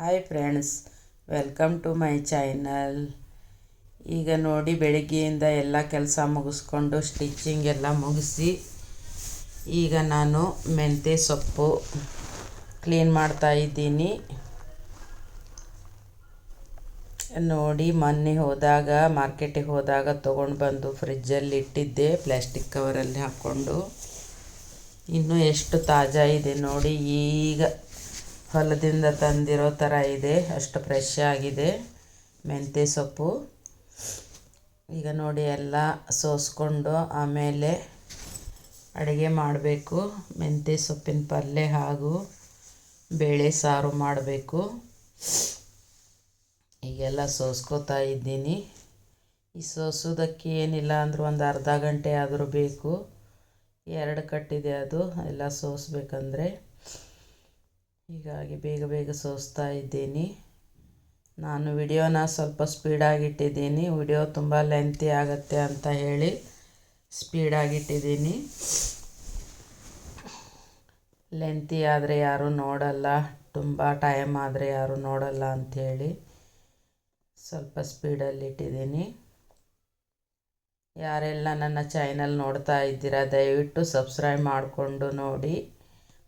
Hi friends welcome to my channel ಈಗ ನೋಡಿ ಬೆಳಗ್ಗೆಯಿಂದ ಎಲ್ಲ ಕೆಲಸ ಮುಗಿಸ್ಕೊಂಡು ಸ್ಟಿಚಿಂಗ್ ಎಲ್ಲ ಮುಗಿಸಿ, ಈಗ ನಾನು ಮೆಂತ್ಯ ಸೊಪ್ಪು ಕ್ಲೀನ್ ಮಾಡ್ತಾ ಇದ್ದೀನಿ. ನೋಡಿ ಮೊನ್ನೆ ಹೋದಾಗ ಮಾರ್ಕೆಟಿಗೆ ಹೋದಾಗ ತೊಗೊಂಡು ಬಂದು ಫ್ರಿಜ್ಜಲ್ಲಿ ಇಟ್ಟಿದ್ದೆ ಪ್ಲ್ಯಾಸ್ಟಿಕ್ ಕವರಲ್ಲಿ ಹಾಕ್ಕೊಂಡು. ಇನ್ನೂ ಎಷ್ಟು ತಾಜಾ ಇದೆ ನೋಡಿ ಈಗ. ಹೊಲದಿಂದ ತಂದಿರೋ ಥರ ಇದೆ. ಅಷ್ಟು ಫ್ರೆಶ್ ಆಗಿದೆ. ಮೆಂತ್ಯ ಸೊಪ್ಪು. ಈಗ ನೋಡಿ ಎಲ್ಲ ಸೋಸ್ಕೊಂಡು ಆಮೇಲೆ ಅಡುಗೆ ಮಾಡಬೇಕು. ಮೆಂತ್ಯ ಸೊಪ್ಪಿನ ಪಲ್ಯ ಹಾಗೂ ಬೇಳೆ ಸಾರು ಮಾಡಬೇಕು. ಈಗೆಲ್ಲ ಸೋಸ್ಕೋತಾ ಇದ್ದೀನಿ. ಈ ಸೋಸೋದಕ್ಕೆ ಏನಿಲ್ಲ ಅಂದರೂ ಒಂದು ಅರ್ಧ ಗಂಟೆ ಆದರೂ ಬೇಕು. ಎರಡು ಕಟ್ಟಿದೆ ಅದು. ಎಲ್ಲ ಸೋಸ್ಬೇಕಂದ್ರೆ. ಹೀಗಾಗಿ ಬೇಗ ಬೇಗ ಸೋಸ್ತಾ ಇದ್ದೀನಿ. ನಾನು ವಿಡಿಯೋನ ಸ್ವಲ್ಪ ಸ್ಪೀಡಾಗಿಟ್ಟಿದ್ದೀನಿ ವಿಡಿಯೋ ತುಂಬ ಲೆಂತಿ ಆಗುತ್ತೆ ಅಂತ ಹೇಳಿ ಸ್ಪೀಡಾಗಿಟ್ಟಿದ್ದೀನಿ ಲೆಂತಿ ಆದರೆ ಯಾರೂ ನೋಡಲ್ಲ, ತುಂಬ ಟೈಮ್ ಆದರೆ ಯಾರೂ ನೋಡಲ್ಲ ಅಂಥೇಳಿ ಸ್ವಲ್ಪ ಸ್ಪೀಡಲ್ಲಿಟ್ಟಿದ್ದೀನಿ ಯಾರೆಲ್ಲ ನನ್ನ ಚಾನಲ್ ನೋಡ್ತಾ ಇದ್ದೀರಾ ದಯವಿಟ್ಟು ಸಬ್ಸ್ಕ್ರೈಬ್ ಮಾಡಿಕೊಂಡು ನೋಡಿ.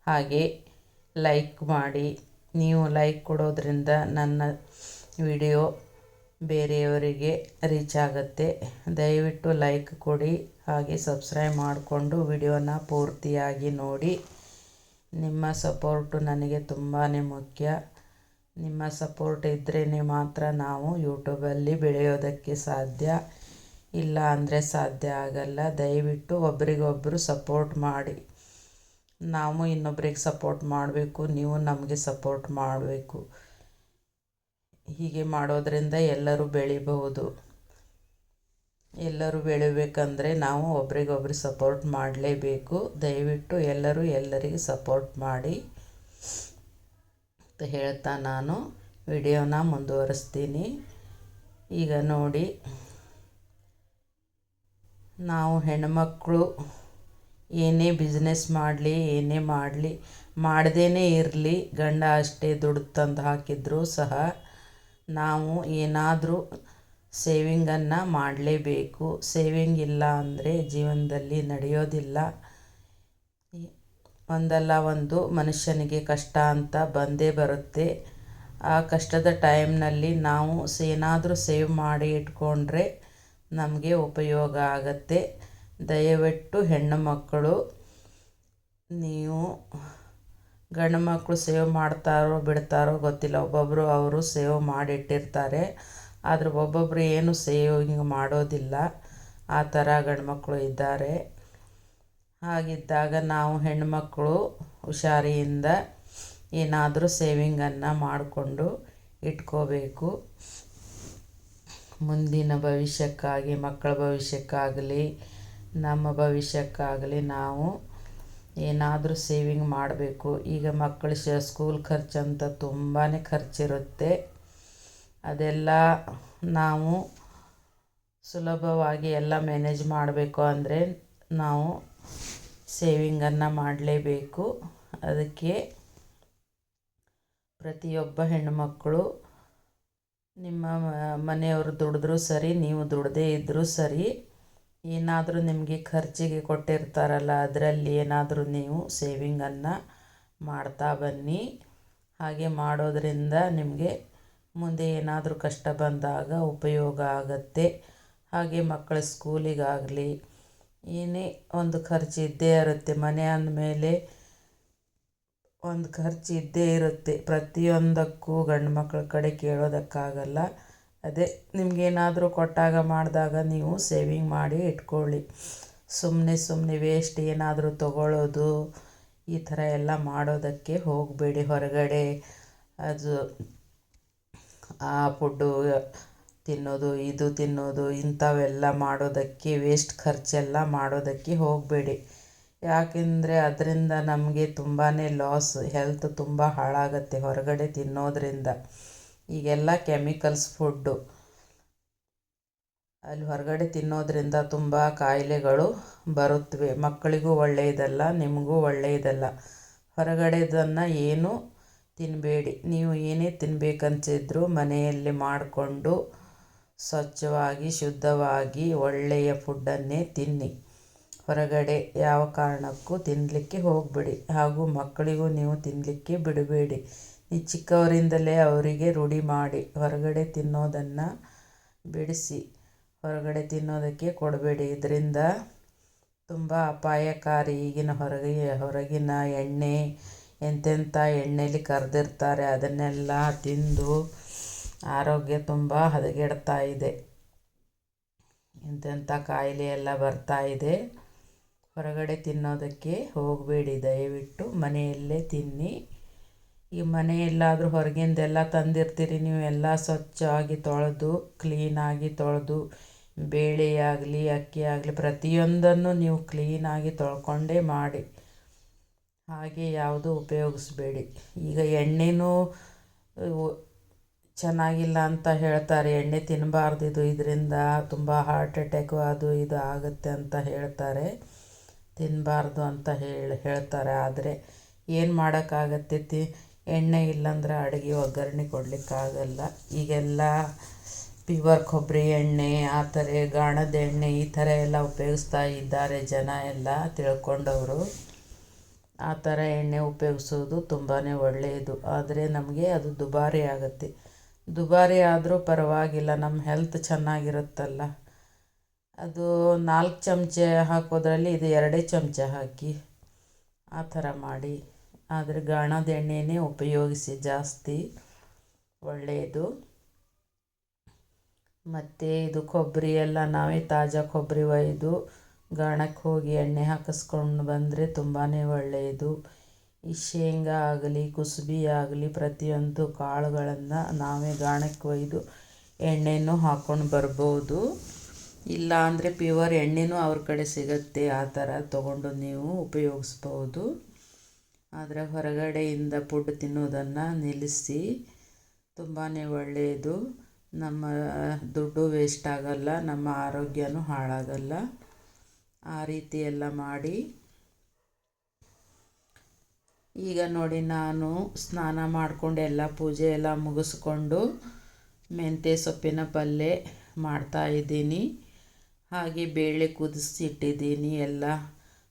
ಹಾಗೆ ಲೈಕ್ ಮಾಡಿ. ನೀವು ಲೈಕ್ ಕೊಡೋದ್ರಿಂದ ನನ್ನ ವಿಡಿಯೋ ಬೇರೆಯವರಿಗೆ ರೀಚ್ ಆಗುತ್ತೆ. ದಯವಿಟ್ಟು ಲೈಕ್ ಕೊಡಿ. ಹಾಗೆ ಸಬ್ಸ್ಕ್ರೈಬ್ ಮಾಡಿಕೊಂಡು ವಿಡಿಯೋನ ಪೂರ್ತಿಯಾಗಿ ನೋಡಿ. ನಿಮ್ಮ ಸಪೋರ್ಟು ನನಗೆ ತುಂಬಾ ಮುಖ್ಯ. ನಿಮ್ಮ ಸಪೋರ್ಟ್ ಇದ್ರೇ ಮಾತ್ರ ನಾವು ಯೂಟ್ಯೂಬಲ್ಲಿ ಬೆಳೆಯೋದಕ್ಕೆ ಸಾಧ್ಯ. ಇಲ್ಲ ಅಂದರೆ ಸಾಧ್ಯ ಆಗಲ್ಲ. ದಯವಿಟ್ಟು ಒಬ್ರಿಗೊಬ್ಬರು ಸಪೋರ್ಟ್ ಮಾಡಿ. ನಾವು ಇನ್ನೊಬ್ರಿಗೆ ಸಪೋರ್ಟ್ ಮಾಡಬೇಕು, ನೀವು ನಮಗೆ ಸಪೋರ್ಟ್ ಮಾಡಬೇಕು. ಹೀಗೆ ಮಾಡೋದರಿಂದ ಎಲ್ಲರೂ ಬೆಳಿಬಹುದು. ಎಲ್ಲರೂ ಬೆಳಿಬೇಕಂದ್ರೆ ನಾವು ಒಬ್ರಿಗೊಬ್ರು ಸಪೋರ್ಟ್ ಮಾಡಲೇಬೇಕು. ದಯವಿಟ್ಟು ಎಲ್ಲರೂ ಎಲ್ಲರಿಗೆ ಸಪೋರ್ಟ್ ಮಾಡಿ ಅಂತ ಹೇಳ್ತಾ ನಾನು. ವಿಡಿಯೋನ ಮುಂದುವರಿಸ್ತೀನಿ. ಈಗ ನೋಡಿ, ನಾವು ಹೆಣ್ಮಕ್ಳು ಏನೇ ಬಿಸ್ನೆಸ್ ಮಾಡಲಿ, ಏನೇ ಮಾಡಲಿ ಮಾಡ್ದೇ ಇರಲಿ, ಗಂಡ ಅಷ್ಟೇ ದುಡ್ಡು ತಂದು ಹಾಕಿದ್ರೂ ಸಹ ನಾವು ಏನಾದರೂ ಸೇವಿಂಗನ್ನು ಮಾಡಲೇಬೇಕು. ಸೇವಿಂಗ್ ಇಲ್ಲ ಅಂದರೆ ಜೀವನದಲ್ಲಿ ನಡೆಯೋದಿಲ್ಲ. ಒಂದಲ್ಲ ಒಂದು ಮನುಷ್ಯನಿಗೆ ಕಷ್ಟ ಅಂತ ಬಂದೇ ಬರುತ್ತೆ. ಆ ಕಷ್ಟದ ಟೈಮ್ನಲ್ಲಿ ನಾವು ಏನಾದರೂ ಸೇವ್ ಮಾಡಿ ಇಟ್ಕೊಂಡ್ರೆ ನಮಗೆ ಉಪಯೋಗ ಆಗತ್ತೆ. ದಯವಿಟ್ಟು ಹೆಣ್ಣು ಮಕ್ಕಳು, ನೀವು ಗಂಡು ಮಕ್ಕಳು ಸೇವ್ ಮಾಡ್ತಾರೋ ಬಿಡ್ತಾರೋ ಗೊತ್ತಿಲ್ಲ. ಒಬ್ಬೊಬ್ಬರು ಅವರು ಸೇವ್ ಮಾಡಿಟ್ಟಿರ್ತಾರೆ. ಆದರೆ ಒಬ್ಬೊಬ್ಬರು ಏನು ಸೇವಿಂಗ್ ಮಾಡೋದಿಲ್ಲ. ಆ ಥರ ಗಂಡು ಮಕ್ಕಳು ಇದ್ದಾರೆ. ಹಾಗಿದ್ದಾಗ ನಾವು ಹೆಣ್ಮಕ್ಕಳು ಹುಷಾರಿಯಿಂದ ಏನಾದರೂ ಸೇವಿಂಗನ್ನು ಮಾಡಿಕೊಂಡು ಇಟ್ಕೋಬೇಕು. ಮುಂದಿನ ಭವಿಷ್ಯಕ್ಕಾಗಿ, ಮಕ್ಕಳ ಭವಿಷ್ಯಕ್ಕಾಗಲಿ ನಮ್ಮ ಭವಿಷ್ಯಕ್ಕಾಗಲಿ ನಾವು ಏನಾದರೂ ಸೇವಿಂಗ್ ಮಾಡಬೇಕು. ಈಗ ಮಕ್ಕಳ ಶ ಸ್ಕೂಲ್ ಖರ್ಚಂತ ತುಂಬಾ ಖರ್ಚಿರುತ್ತೆ. ಅದೆಲ್ಲ ನಾವು ಸುಲಭವಾಗಿ ಎಲ್ಲ ಮ್ಯಾನೇಜ್ ಮಾಡಬೇಕು ಅಂದರೆ ನಾವು ಸೇವಿಂಗನ್ನು ಮಾಡಲೇಬೇಕು. ಅದಕ್ಕೆ ಪ್ರತಿಯೊಬ್ಬ ಹೆಣ್ಣುಮಕ್ಕಳು ನಿಮ್ಮ ಮನೆಯವರು ದುಡಿದ್ರೂ ಸರಿ, ನೀವು ದುಡದೇ ಇದ್ದರೂ ಸರಿ. ಏನಾದರೂ ನಿಮಗೆ ಖರ್ಚಿಗೆ ಕೊಟ್ಟಿರ್ತಾರಲ್ಲ, ಅದರಲ್ಲಿ ಏನಾದರೂ ನೀವು ಸೇವಿಂಗನ್ನು ಮಾಡ್ತಾ ಬನ್ನಿ. ಹಾಗೆ ಮಾಡೋದರಿಂದ ನಿಮಗೆ ಮುಂದೆ ಏನಾದರೂ ಕಷ್ಟ ಬಂದಾಗ ಉಪಯೋಗ ಆಗುತ್ತೆ. ಹಾಗೆ ಮಕ್ಕಳ ಸ್ಕೂಲಿಗಾಗಲಿ, ಏನೇ ಒಂದು ಖರ್ಚು ಇದ್ದೇ ಇರುತ್ತೆ. ಮನೆ ಅಂದಮೇಲೆ ಒಂದು ಖರ್ಚು ಇದ್ದೇ ಇರುತ್ತೆ. ಪ್ರತಿಯೊಂದಕ್ಕೂ ಗಂಡು ಮಕ್ಕಳ ಕಡೆ ಕೇಳೋದಕ್ಕಾಗಲ್ಲ. ಅದೇ ನಿಮಗೇನಾದರೂ ಕೊಟ್ಟಾಗ ಮಾಡಿದಾಗ ನೀವು ಸೇವಿಂಗ್ ಮಾಡಿ ಇಟ್ಕೊಳ್ಳಿ. ಸುಮ್ಮನೆ ಸುಮ್ಮನೆ ವೇಸ್ಟ್ ಏನಾದರೂ ತಗೊಳ್ಳೋದು ಈ ಥರ ಎಲ್ಲ ಮಾಡೋದಕ್ಕೆ ಹೋಗಬೇಡಿ ಹೊರಗಡೆ. ಅದು ಆ ಫುಡ್ಡು ತಿನ್ನೋದು, ಇದು ತಿನ್ನೋದು, ಇಂಥವೆಲ್ಲ ಮಾಡೋದಕ್ಕೆ ವೇಸ್ಟ್ ಖರ್ಚೆಲ್ಲ ಮಾಡೋದಕ್ಕೆ ಹೋಗಬೇಡಿ. ಯಾಕೆಂದರೆ ಅದರಿಂದ ನಮಗೆ ತುಂಬಾ ಲಾಸ್ ಹೆಲ್ತ್ ತುಂಬ ಹಾಳಾಗುತ್ತೆ ಹೊರಗಡೆ ತಿನ್ನೋದರಿಂದ. ಈಗೆಲ್ಲ ಕೆಮಿಕಲ್ಸ್ ಫುಡ್ಡು. ಅಲ್ಲಿ ಹೊರಗಡೆ ತಿನ್ನೋದರಿಂದ ತುಂಬ ಕಾಯಿಲೆಗಳು ಬರುತ್ತವೆ ಮಕ್ಕಳಿಗೂ ಒಳ್ಳೆಯದಲ್ಲ, ನಿಮಗೂ ಒಳ್ಳೆಯದಲ್ಲ. ಹೊರಗಡೆದನ್ನು ಏನು ತಿನ್ನಬೇಡಿ ನೀವು ಏನೇ ತಿನ್ನಬೇಕಂತಿದ್ರೂ ಮನೆಯಲ್ಲಿ ಮಾಡಿಕೊಂಡು ಸ್ವಚ್ಛವಾಗಿ, ಶುದ್ಧವಾಗಿ ಒಳ್ಳೆಯ ಫುಡ್ಡನ್ನೇ ತಿನ್ನಿ. ಹೊರಗಡೆ ಯಾವ ಕಾರಣಕ್ಕೂ ತಿನ್ನಲಿಕ್ಕೆ ಹೋಗಬೇಡಿ. ಹಾಗೂ ಮಕ್ಕಳಿಗೂ ನೀವು ತಿನ್ನಲಿಕ್ಕೆ ಬಿಡಬೇಡಿ. ಈ ಚಿಕ್ಕವರಿಂದಲೇ ಅವರಿಗೆ ರೂಢಿ ಮಾಡಿ ಹೊರಗಡೆ ತಿನ್ನೋದನ್ನು ಬಿಡಿಸಿ ಹೊರಗಡೆ ತಿನ್ನೋದಕ್ಕೆ ಕೊಡಬೇಡಿ. ಇದರಿಂದ ತುಂಬ ಅಪಾಯಕಾರಿ ಈಗಿನ ಹೊರಗೆ, ಹೊರಗಿನ ಎಣ್ಣೆ, ಎಂತೆಂಥ ಎಣ್ಣೆಲಿ ಕರೆದಿರ್ತಾರೆ. ಅದನ್ನೆಲ್ಲ ತಿಂದು ಆರೋಗ್ಯ ತುಂಬ ಹದಗೆಡ್ತಾ ಇದೆ. ಎಂತೆಂಥ ಕಾಯಿಲೆ ಎಲ್ಲ ಬರ್ತಾ ಇದೆ. ಹೊರಗಡೆ ತಿನ್ನೋದಕ್ಕೆ ಹೋಗಬೇಡಿ. ದಯವಿಟ್ಟು ಮನೆಯಲ್ಲೇ ತಿನ್ನಿ. ಈ ಮನೆ ಮನೆಯಲ್ಲಾದರೂ ಹೊರಗಿಂದೆಲ್ಲ ತಂದಿರ್ತೀರಿ ನೀವು ಎಲ್ಲ ಸ್ವಚ್ಛವಾಗಿ ತೊಳೆದು ಕ್ಲೀನಾಗಿ ತೊಳೆದು ಬೇಳೆ ಆಗಲಿ ಅಕ್ಕಿ ಆಗಲಿ ಪ್ರತಿಯೊಂದನ್ನು ನೀವು ಕ್ಲೀನಾಗಿ ತೊಳ್ಕೊಂಡೇ ಮಾಡಿ. ಹಾಗೆ ಯಾವುದು ಉಪಯೋಗಿಸ್ಬೇಡಿ. ಈಗ ಎಣ್ಣೆನೂ ಚೆನ್ನಾಗಿಲ್ಲ ಅಂತ ಹೇಳ್ತಾರೆ. ಎಣ್ಣೆ ತಿನ್ನಬಾರ್ದು ಇದು ಇದರಿಂದ ತುಂಬ ಹಾರ್ಟ್ ಅಟ್ಯಾಕು ಅದು ಇದು ಆಗುತ್ತೆ ಅಂತ ಹೇಳ್ತಾರೆ. ತಿನ್ನಬಾರ್ದು ಅಂತ ಹೇಳಿ ಹೇಳ್ತಾರೆ. ಆದರೆ ಏನು ಮಾಡೋಕ್ಕಾಗತ್ತೆ? ತಿ ಎಣ್ಣೆ ಇಲ್ಲಾಂದ್ರೆ ಅಡುಗೆ ಒಗ್ಗರಣೆ ಕೊಡಲಿಕ್ಕಾಗಲ್ಲ. ಈಗೆಲ್ಲ ಪಿವರ್ ಕೊಬ್ಬರಿ ಎಣ್ಣೆ, ಆ ಥರ ಗಾಣದ ಎಣ್ಣೆ ಈ ಥರ ಎಲ್ಲ ಉಪಯೋಗಿಸ್ತಾ ಇದ್ದಾರೆ ಜನ ಎಲ್ಲ ತಿಳ್ಕೊಂಡವರು. ಆ ಥರ ಎಣ್ಣೆ ಉಪಯೋಗಿಸೋದು ತುಂಬಾ ಒಳ್ಳೆಯದು. ಆದರೆ ನಮಗೆ ಅದು ದುಬಾರಿ ಆಗುತ್ತೆ. ದುಬಾರಿ ಆದರೂ ಪರವಾಗಿಲ್ಲ ನಮ್ಮ ಹೆಲ್ತ್ ಚೆನ್ನಾಗಿರುತ್ತಲ್ಲ. ಅದು ನಾಲ್ಕು ಚಮಚ ಹಾಕೋದ್ರಲ್ಲಿ ಇದು ಎರಡೇ ಚಮಚ ಹಾಕಿ ಆ ಥರ ಮಾಡಿ. ಆದರೆ ಗಾಣದ ಎಣ್ಣೆನೇ ಉಪಯೋಗಿಸಿ ಜಾಸ್ತಿ ಒಳ್ಳೆಯದು. ಮತ್ತು ಇದು ಕೊಬ್ಬರಿ ಎಲ್ಲ ನಾವೇ ತಾಜಾ ಕೊಬ್ಬರಿ ಒಯ್ದು ಗಾಣಕ್ಕೆ ಹೋಗಿ ಎಣ್ಣೆ ಹಾಕಿಸ್ಕೊಂಡು ಬಂದರೆ ತುಂಬಾ ಒಳ್ಳೆಯದು. ಈ ಶೇಂಗಾ ಆಗಲಿ, ಕುಸುಬಿ ಆಗಲಿ ಪ್ರತಿಯೊಂದು ಕಾಳುಗಳನ್ನು ನಾವೇ ಗಾಣಕ್ಕೆ ಒಯ್ದು ಎಣ್ಣೆನೂ ಹಾಕ್ಕೊಂಡು ಬರ್ಬೋದು. ಇಲ್ಲ ಅಂದರೆ ಪ್ಯೂವರ್ ಎಣ್ಣೆನೂ ಅವ್ರ ಕಡೆ ಸಿಗುತ್ತೆ, ಆ ಥರ ತೊಗೊಂಡು ನೀವು ಉಪಯೋಗಿಸ್ಬೋದು. ಆದರೆ ಹೊರಗಡೆಯಿಂದ ಫುಡ್ ತಿನ್ನೋದನ್ನು ನಿಲ್ಲಿಸಿ ತುಂಬಾ ಒಳ್ಳೆಯದು ನಮ್ಮ ದುಡ್ಡು ವೇಸ್ಟ್ ಆಗೋಲ್ಲ, ನಮ್ಮ ಆರೋಗ್ಯನೂ ಹಾಳಾಗಲ್ಲ. ಆ ರೀತಿ ಎಲ್ಲ ಮಾಡಿ. ಈಗ ನೋಡಿ ನಾನು ಸ್ನಾನ ಮಾಡಿಕೊಂಡು ಎಲ್ಲ ಪೂಜೆ ಎಲ್ಲ ಮುಗಿಸ್ಕೊಂಡು ಮೆಂತ್ಯ ಸೊಪ್ಪಿನ ಪಲ್ಯ ಮಾಡ್ತಾಯಿದ್ದೀನಿ ಹಾಗೆ ಬೇಳೆ ಕುದಿಸಿ ಇಟ್ಟಿದ್ದೀನಿ ಎಲ್ಲ.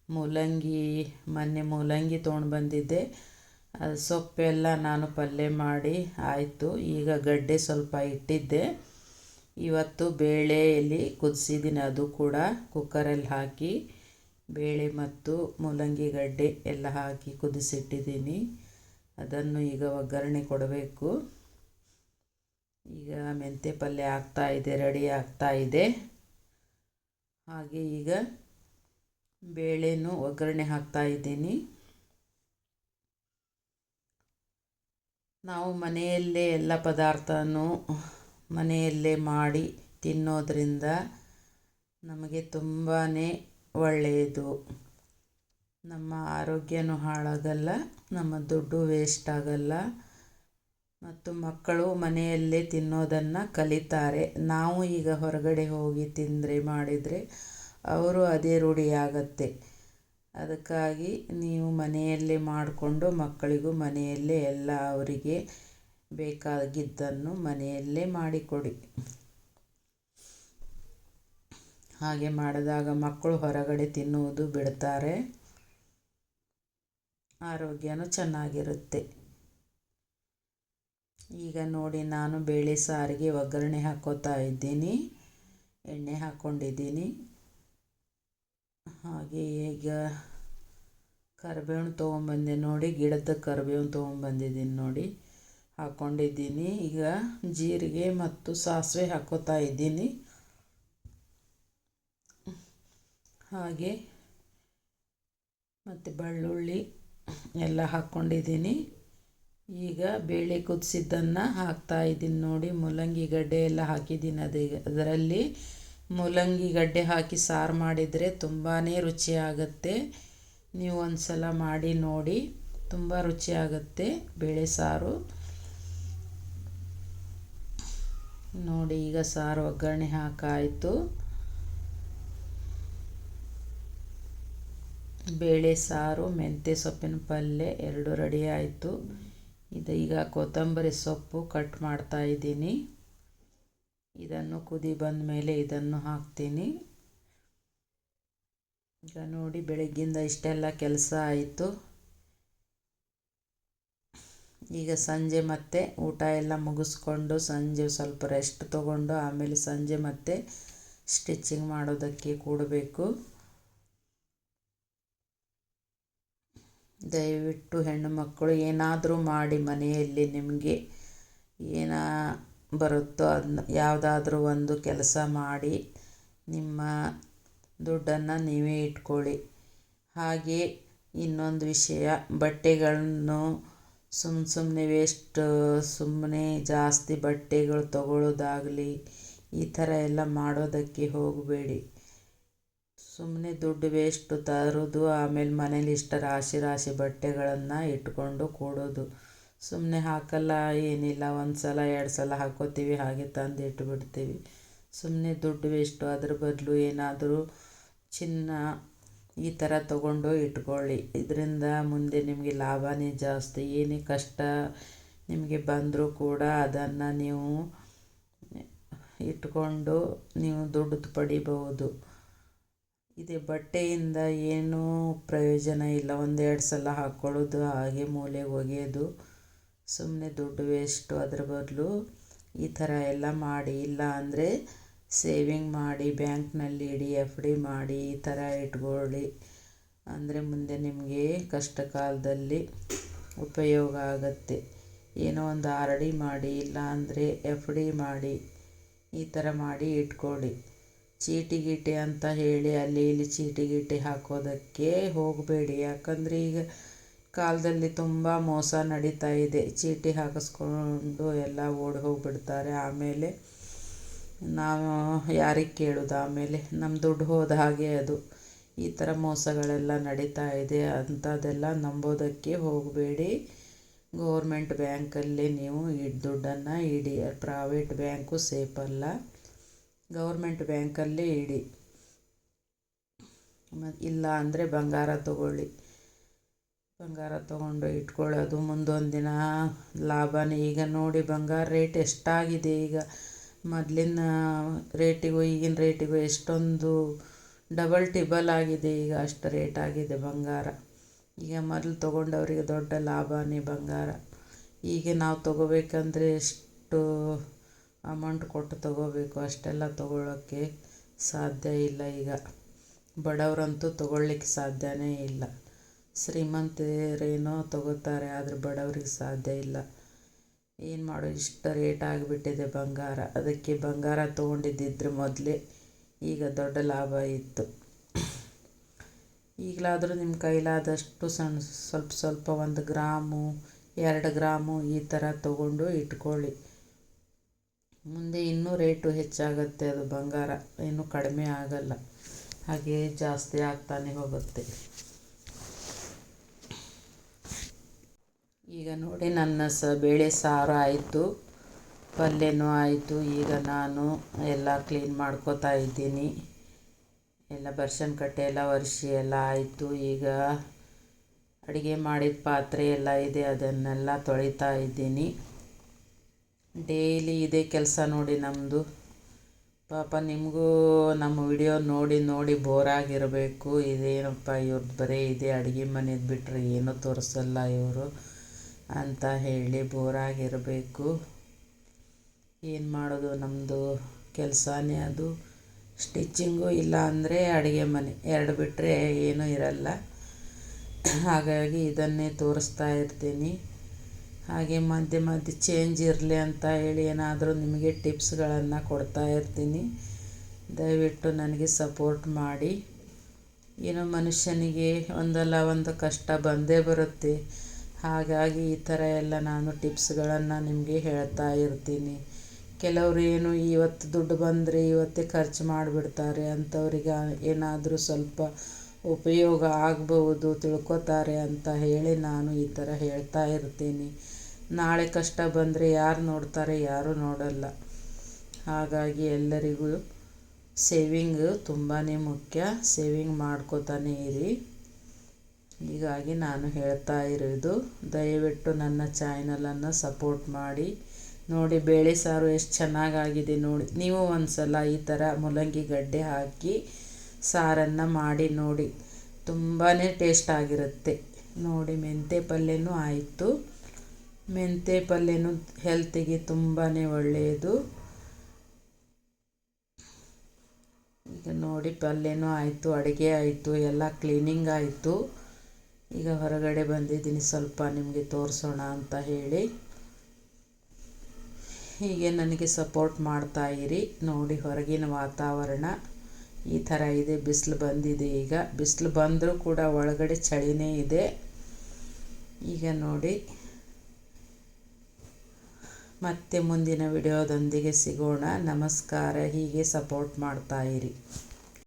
ಮೂಲಂಗಿ, ಮೊನ್ನೆ ಮೂಲಂಗಿ ತೊಗೊಂಡು ಬಂದಿದ್ದೆ. ಅದು ಸೊಪ್ಪೆಲ್ಲ ನಾನು ಪಲ್ಯ ಮಾಡಿ ಆಯಿತು. ಈಗ ಗಡ್ಡೆ ಸ್ವಲ್ಪ ಇಟ್ಟಿದ್ದೆ. ಇವತ್ತು ಬೇಳೆಯಲ್ಲಿ ಕುದಿಸಿದ್ದೀನಿ ಅದು ಕೂಡ. ಕುಕ್ಕರಲ್ಲಿ ಹಾಕಿ ಬೇಳೆ ಮತ್ತು ಮೂಲಂಗಿ ಗಡ್ಡೆ ಎಲ್ಲ ಹಾಕಿ ಕುದಿಸಿಟ್ಟಿದ್ದೀನಿ. ಅದನ್ನು ಈಗ ಒಗ್ಗರಣೆ ಕೊಡಬೇಕು. ಈಗ ಮೆಂತ್ಯ ಪಲ್ಯ ಆಗ್ತಾಯಿದೆ ರೆಡಿ ಆಗ್ತಾಯಿದೆ ಹಾಗೆ ಈಗ ಬೇಳೆನೂ ಒಗ್ಗರಣೆ ಹಾಕ್ತಾಯಿದ್ದೀನಿ ನಾವು ಮನೆಯಲ್ಲೇ ಎಲ್ಲ ಪದಾರ್ಥನೂ ಮನೆಯಲ್ಲೇ ಮಾಡಿ ತಿನ್ನೋದರಿಂದ ನಮಗೆ ತುಂಬಾ ಒಳ್ಳೆಯದು. ನಮ್ಮ ಆರೋಗ್ಯನೂ ಹಾಳಾಗಲ್ಲ, ನಮ್ಮ ದುಡ್ಡು ವೇಸ್ಟ್ ಆಗಲ್ಲ ಮತ್ತು ಮಕ್ಕಳು ಮನೆಯಲ್ಲೇ ತಿನ್ನೋದನ್ನು ಕಲಿತಾರೆ. ನಾವು ಈಗ ಹೊರಗಡೆ ಹೋಗಿ ತಿಂದರೆ ಮಾಡಿದರೆ ಅವರು ಅದೇ ರೂಢಿಯಾಗತ್ತೆ. ಅದಕ್ಕಾಗಿ ನೀವು ಮನೆಯಲ್ಲೇ ಮಾಡಿಕೊಂಡು ಮಕ್ಕಳಿಗೂ ಮನೆಯಲ್ಲೇ ಎಲ್ಲ ಅವರಿಗೆ ಬೇಕಾಗಿದ್ದನ್ನು ಮನೆಯಲ್ಲೇ ಮಾಡಿಕೊಡಿ. ಹಾಗೆ ಮಾಡಿದಾಗ ಮಕ್ಕಳು ಹೊರಗಡೆ ತಿನ್ನುವುದು ಬಿಡ್ತಾರೆ. ಆರೋಗ್ಯನೂ ಚೆನ್ನಾಗಿರುತ್ತೆ. ಈಗ ನೋಡಿ ನಾನು ಬೇಳೆ ಸಾರಿಗೆ ಒಗ್ಗರಣೆ ಹಾಕೋತಾ ಇದ್ದೀನಿ. ಎಣ್ಣೆ ಹಾಕ್ಕೊಂಡಿದ್ದೀನಿ ಹಾಗೆ ಈಗ ಕರಿಬೇವು ತೊಗೊಂಬಂದೆ ನೋಡಿ, ಗಿಡದ ಕರಿಬೇವು ತೊಗೊಂಬಂದಿದ್ದೀನಿ ನೋಡಿ ಹಾಕ್ಕೊಂಡಿದ್ದೀನಿ ಈಗ ಜೀರಿಗೆ ಮತ್ತು ಸಾಸಿವೆ ಹಾಕೋತಾ ಇದ್ದೀನಿ. ಹಾಗೆ ಮತ್ತು ಬೆಳ್ಳುಳ್ಳಿ ಎಲ್ಲ ಹಾಕ್ಕೊಂಡಿದ್ದೀನಿ ಈಗ ಬೇಳೆ ಕುದಿಸಿದ್ದನ್ನು ಹಾಕ್ತಾಯಿದ್ದೀನಿ ನೋಡಿ ಮೂಲಂಗಿ ಗಡ್ಡೆ ಎಲ್ಲ ಹಾಕಿದ್ದೀನಿ ಅದೀಗ ಅದರಲ್ಲಿ. ಮೂಲಂಗಿ ಗಡ್ಡೆ ಹಾಕಿ ಸಾರು ಮಾಡಿದರೆ ತುಂಬಾ ರುಚಿಯಾಗತ್ತೆ. ನೀವು ಒಂದು ಸಲ ಮಾಡಿ ನೋಡಿ, ತುಂಬ ರುಚಿಯಾಗತ್ತೆ ಬೇಳೆ ಸಾರು. ನೋಡಿ, ಈಗ ಸಾರು ಒಗ್ಗರಣೆ ಹಾಕಾಯಿತು. ಬೇಳೆ ಸಾರು, ಮೆಂತ್ಯ ಸೊಪ್ಪಿನ ಪಲ್ಯ ಎರಡು ರೆಡಿ ಆಯಿತು. ಇದು ಈಗ ಕೊತ್ತಂಬರಿ ಸೊಪ್ಪು ಕಟ್ ಮಾಡ್ತಾ ಇದ್ದೀನಿ. ಇದನ್ನು ಕುದಿ ಬಂದ ಮೇಲೆ ಇದನ್ನು ಹಾಕ್ತೀನಿ. ಈಗ ನೋಡಿ ಬೆಳಗ್ಗಿಂದ ಇಷ್ಟೆಲ್ಲ ಕೆಲಸ ಆಯಿತು. ಈಗ ಸಂಜೆ ಮತ್ತೆ ಊಟ ಎಲ್ಲ ಮುಗಿಸ್ಕೊಂಡು ಸಂಜೆ ಸ್ವಲ್ಪ ರೆಸ್ಟ್ ತಗೊಂಡು ಆಮೇಲೆ ಸಂಜೆ ಮತ್ತೆ ಸ್ಟಿಚ್ಚಿಂಗ್ ಮಾಡೋದಕ್ಕೆ ಕೂಡಬೇಕು. ದಯವಿಟ್ಟು ಹೆಣ್ಣು ಮಕ್ಕಳು ಏನಾದರೂ ಮಾಡಿ ಮನೆಯಲ್ಲಿ ನಿಮಗೆ. ಏನ ಬರುತ್ತೋ ಅದನ್ನ ಯಾವುದಾದ್ರೂ ಒಂದು ಕೆಲಸ ಮಾಡಿ ನಿಮ್ಮ ದುಡ್ಡನ್ನು ನೀವೇ ಇಟ್ಕೊಳ್ಳಿ. ಹಾಗೆ ಇನ್ನೊಂದು ವಿಷಯ, ಬಟ್ಟೆಗಳನ್ನು ಸುಮ್ಮ ಸುಮ್ಮನೆ ವೇಸ್ಟ್ ಸುಮ್ಮನೆ ಜಾಸ್ತಿ ಬಟ್ಟೆಗಳು ತೊಗೊಳ್ಳೋದಾಗಲಿ ಈ ಥರ ಎಲ್ಲ ಮಾಡೋದಕ್ಕೆ ಹೋಗಬೇಡಿ. ಸುಮ್ಮನೆ ದುಡ್ಡು ವೇಸ್ಟು ತರೋದು, ಆಮೇಲೆ ಮನೇಲಿ ಇಷ್ಟ ರಾಶಿ ರಾಶಿ ಬಟ್ಟೆಗಳನ್ನು ಇಟ್ಕೊಂಡು ಕೂಡೋದು. ಸುಮ್ಮನೆ ಹಾಕಲ್ಲ, ಏನಿಲ್ಲ ಒಂದು ಸಲ ಎರಡು ಸಲ ಹಾಕೋತೀವಿ, ಹಾಗೆ ತಂದು ಇಟ್ಬಿಡ್ತೀವಿ. ಸುಮ್ಮನೆ ದುಡ್ಡು ವೇಸ್ಟು ಅದ್ರ ಬದಲು ಏನಾದರೂ ಚಿನ್ನ ಈ ಥರ ತಗೊಂಡು ಇಟ್ಕೊಳ್ಳಿ. ಇದರಿಂದ ಮುಂದೆ ನಿಮಗೆ ಲಾಭನೇ ಜಾಸ್ತಿ. ಏನೇ ಕಷ್ಟ ನಿಮಗೆ ಬಂದರೂ ಕೂಡ ಅದನ್ನು ನೀವು ಇಟ್ಕೊಂಡು ನೀವು ದುಡ್ಡು ಪಡಿಬಹುದು. ಇದೆ ಬಟ್ಟೆಯಿಂದ ಏನೂ ಪ್ರಯೋಜನ ಇಲ್ಲ. ಒಂದೆರಡು ಸಲ ಹಾಕ್ಕೊಳ್ಳೋದು ಹಾಗೆ ಮೂಲೆಗೆ ಒಗೆಯೋದು. ಸುಮ್ಮನೆ ದುಡ್ಡು ವೇಸ್ಟು ಅದ್ರ ಬದಲು ಈ ಥರ ಎಲ್ಲ ಮಾಡಿ, ಇಲ್ಲ ಅಂದರೆ ಸೇವಿಂಗ್ ಮಾಡಿ ಬ್ಯಾಂಕ್ನಲ್ಲಿ ಇಡಿ ಎಫ್ ಡಿ ಮಾಡಿ, ಈ ಥರ ಇಟ್ಕೊಳ್ಳಿ. ಅಂದರೆ ಮುಂದೆ ನಿಮಗೆ ಕಷ್ಟ ಕಾಲದಲ್ಲಿ ಉಪಯೋಗ ಆಗುತ್ತೆ. ಏನೋ ಒಂದು ಆರ್ ಡಿ ಮಾಡಿ, ಇಲ್ಲ ಅಂದರೆ ಎಫ್ ಡಿ ಮಾಡಿ, ಈ ಥರ ಮಾಡಿ ಇಟ್ಕೊಳ್ಳಿ. ಚೀಟಿ ಗೀಟಿ ಅಂತ ಹೇಳಿ ಅಲ್ಲಿ ಇಲ್ಲಿ ಚೀಟಿ ಗೀಟಿ ಹಾಕೋದಕ್ಕೆ ಹೋಗಬೇಡಿ. ಯಾಕಂದರೆ ಈಗ ಕಾಲದಲ್ಲಿ ತುಂಬ ಮೋಸ ನಡೀತಾ ಇದೆ. ಚೀಟಿ ಹಾಕಿಸ್ಕೊಂಡು ಎಲ್ಲ ಓಡಿ ಹೋಗಿಬಿಡ್ತಾರೆ. ಆಮೇಲೆ ನಾವು ಯಾರಿಗೆ ಕೇಳೋದು? ಆಮೇಲೆ ನಮ್ಮ ದುಡ್ಡು ಹೋದ ಹಾಗೆ ಅದು. ಈ ಥರ ಮೋಸಗಳೆಲ್ಲ ನಡೀತಾ ಇದೆ. ಅಂಥದ್ದೆಲ್ಲ ನಂಬೋದಕ್ಕೆ ಹೋಗಬೇಡಿ. ಗೌರ್ಮೆಂಟ್ ಬ್ಯಾಂಕಲ್ಲಿ ನೀವು ದುಡ್ಡನ್ನು ಇಡಿ. ಪ್ರೈವೇಟ್ ಬ್ಯಾಂಕು ಸೇಫಲ್ಲ ಗೌರ್ಮೆಂಟ್ ಬ್ಯಾಂಕಲ್ಲೇ ಇಡಿ. ಇಲ್ಲ ಅಂದರೆ ಬಂಗಾರ ತಗೊಳ್ಳಿ. ಬಂಗಾರ ತೊಗೊಂಡು ಇಟ್ಕೊಳ್ಳೋದು ಮುಂದೊಂದು ದಿನ ಲಾಭನೇ. ಈಗ ನೋಡಿ ಬಂಗಾರ ರೇಟ್ ಎಷ್ಟಾಗಿದೆ ಈಗ. ಮೊದಲಿನ ರೇಟಿಗೂ ಈಗಿನ ರೇಟಿಗೂ ಎಷ್ಟೊಂದು ಡಬಲ್ ಟಿಬಲ್ ಆಗಿದೆ ಈಗ. ಅಷ್ಟು ರೇಟ್ ಆಗಿದೆ ಬಂಗಾರ. ಈಗ ಮೊದಲು ತೊಗೊಂಡವರಿಗೆ ದೊಡ್ಡ ಲಾಭನೇ ಬಂಗಾರ. ಈಗ ನಾವು ತೊಗೋಬೇಕಂದ್ರೆ ಎಷ್ಟು ಅಮೌಂಟ್ ಕೊಟ್ಟು ತೊಗೋಬೇಕು ಅಷ್ಟೆಲ್ಲ ತೊಗೊಳ್ಳೋಕ್ಕೆ ಸಾಧ್ಯ ಇಲ್ಲ ಈಗ. ಬಡವರಂತೂ ತೊಗೊಳ್ಳಿಕ್ಕೆ ಸಾಧ್ಯವೇ ಇಲ್ಲ. ಶ್ರೀಮಂತರೇನೋ ತಗೋತಾರೆ, ಆದರೆ ಬಡವ್ರಿಗೆ ಸಾಧ್ಯ ಇಲ್ಲ. ಏನು ಮಾಡೋ ಇಷ್ಟು ರೇಟ್ ಆಗಿಬಿಟ್ಟಿದೆ ಬಂಗಾರ. ಅದಕ್ಕೆ ಬಂಗಾರ ತೊಗೊಂಡಿದ್ದಿದ್ರೆ ಮೊದಲೇ ಈಗ ದೊಡ್ಡ ಲಾಭ ಇತ್ತು. ಈಗಲಾದರೂ ನಿಮ್ಮ ಕೈಲಾದಷ್ಟು ಸಣ್ಣ ಸ್ವಲ್ಪ ಸ್ವಲ್ಪ ಒಂದು ಗ್ರಾಮು, ಎರಡು ಗ್ರಾಮು ಈ ಥರ ತಗೊಂಡು ಇಟ್ಕೊಳ್ಳಿ. ಮುಂದೆ ಇನ್ನೂ ರೇಟು ಹೆಚ್ಚಾಗುತ್ತೆ ಅದು ಬಂಗಾರ. ಇನ್ನೂ ಕಡಿಮೆ ಆಗಲ್ಲ. ಹಾಗೆ ಜಾಸ್ತಿ ಆಗ್ತಾನೆ ಹೋಗುತ್ತೆ. ಈಗ ನೋಡಿ ನನ್ನ ಸ, ಬೇಳೆ ಸಾರು ಆಯಿತು. ಪಲ್ಯನೂ ಆಯಿತು. ಈಗ ನಾನು ಎಲ್ಲ ಕ್ಲೀನ್ ಮಾಡ್ಕೋತಾ ಇದ್ದೀನಿ. ಎಲ್ಲ ಬರ್ಷನ್ ಕಟ್ಟೆ ಎಲ್ಲ ಒರೆಸಿ ಎಲ್ಲ ಆಯಿತು. ಈಗ ಅಡುಗೆ ಮಾಡಿದ ಪಾತ್ರೆ ಎಲ್ಲ ಇದೆ. ಅದನ್ನೆಲ್ಲ ತೊಳಿತಾ ಇದ್ದೀನಿ. ಡೈಲಿ ಇದೇ ಕೆಲಸ ನೋಡಿ ನಮ್ಮದು ಪಾಪ ನಿಮಗೂ ನಮ್ಮ ವಿಡಿಯೋ ನೋಡಿ ನೋಡಿ ಬೋರಾಗಿರಬೇಕು ಇದೇನಪ್ಪ ಇವ್ರದ್ದು ಬರೀ ಇದೇ. ಅಡುಗೆ ಮನೆದು ಬಿಟ್ಟರೆ ಏನೂ ತೋರಿಸಲ್ಲ ಇವರು. ಅಂತ ಹೇಳಿ ಬೋರಾಗಿರಬೇಕು. ಏನು ಮಾಡೋದು ನಮ್ಮದು ಕೆಲಸನೇ ಅದು. ಸ್ಟಿಚ್ಚಿಂಗು ಇಲ್ಲ ಅಂದರೆ ಅಡುಗೆ ಮನೆ ಎರಡು ಬಿಟ್ಟರೆ ಏನೂ ಇರಲ್ಲ. ಹಾಗಾಗಿ ಇದನ್ನೇ ತೋರಿಸ್ತಾ ಇರ್ತೀನಿ. ಹಾಗೆ ಮಧ್ಯೆ ಮಧ್ಯೆ ಚೇಂಜ್ ಇರಲಿ ಅಂತ ಹೇಳಿ ಏನಾದರೂ ನಿಮಗೆ ಟಿಪ್ಸ್ಗಳನ್ನು ಕೊಡ್ತಾ ಇರ್ತೀನಿ. ದಯವಿಟ್ಟು ನನಗೆ ಸಪೋರ್ಟ್ ಮಾಡಿ. ಏನೋ ಮನುಷ್ಯನಿಗೆ ಒಂದಲ್ಲ ಒಂದು ಕಷ್ಟ ಬಂದೇ ಬರುತ್ತೆ. ಹಾಗಾಗಿ ಈ ಥರ ಎಲ್ಲ ನಾನು ಟಿಪ್ಸ್ಗಳನ್ನು ನಿಮಗೆ ಹೇಳ್ತಾ ಇರ್ತೀನಿ. ಕೆಲವರು ಏನು ಇವತ್ತು ದುಡ್ಡು ಬಂದರೆ ಇವತ್ತೇ ಖರ್ಚು ಮಾಡಿಬಿಡ್ತಾರೆ, ಅಂಥವ್ರಿಗೆ ಏನಾದರೂ ಸ್ವಲ್ಪ ಉಪಯೋಗ ಆಗಬಹುದು, ತಿಳ್ಕೊತಾರೆ ಅಂತ ಹೇಳಿ ನಾನು ಈ ಥರ ಹೇಳ್ತಾ ಇರ್ತೀನಿ. ನಾಳೆ ಕಷ್ಟ ಬಂದರೆ ಯಾರು ನೋಡ್ತಾರೆ, ಯಾರೂ ನೋಡಲ್ಲ. ಹಾಗಾಗಿ ಎಲ್ಲರಿಗೂ ಸೇವಿಂಗ್ ತುಂಬಾ ಮುಖ್ಯ. ಸೇವಿಂಗ್ ಮಾಡ್ಕೋತಾನೆ ಇರಿ. ಹೀಗಾಗಿ ನಾನು ಹೇಳ್ತಾ ಇರೋದು ದಯವಿಟ್ಟು ನನ್ನ ಚಾನಲನ್ನು ಸಪೋರ್ಟ್ ಮಾಡಿ. ನೋಡಿ, ಬೇಳೆ ಸಾರು ಎಷ್ಟು ಚೆನ್ನಾಗಾಗಿದೆ ನೋಡಿ. ನೀವು ಒಂದು ಸಲ ಈ ಥರ ಮೂಲಂಗಿ ಗಡ್ಡೆ ಹಾಕಿ ಸಾರನ್ನು ಮಾಡಿ ನೋಡಿ. ತುಂಬಾ ಟೇಸ್ಟ್ ಆಗಿರುತ್ತೆ. ನೋಡಿ, ಮೆಂತ್ಯೆ ಪಲ್ಯನೂ ಆಯಿತು. ಮೆಂತ್ಯ ಪಲ್ಯನೂ ಹೆಲ್ತಿಗೆ ತುಂಬಾ ಒಳ್ಳೆಯದು. ಈಗ ನೋಡಿ, ಪಲ್ಯನೂ ಆಯಿತು, ಅಡುಗೆ ಆಯಿತು, ಎಲ್ಲ ಕ್ಲೀನಿಂಗ್ ಆಯಿತು. ಈಗ ಹೊರಗಡೆ ಬಂದಿದ್ದೀನಿ. ಸ್ವಲ್ಪ ನಿಮಗೆ ತೋರಿಸೋಣ ಅಂತ ಹೇಳಿ. ಹೀಗೆ ನನಗೆ ಸಪೋರ್ಟ್ ಮಾಡ್ತಾಯಿರಿ ನೋಡಿ ಹೊರಗಿನ ವಾತಾವರಣ ಈ ಥರ ಇದೆ. ಬಿಸಿಲು ಬಂದಿದೆ ಈಗ. ಬಿಸಿಲು ಬಂದರೂ ಕೂಡ ಒಳಗಡೆ ಚಳಿನೇ ಇದೆ. ಈಗ ನೋಡಿ. ಮತ್ತೆ ಮುಂದಿನ ವಿಡಿಯೋದೊಂದಿಗೆ ಸಿಗೋಣ. ನಮಸ್ಕಾರ. ಹೀಗೆ ಸಪೋರ್ಟ್ ಮಾಡ್ತಾಯಿರಿ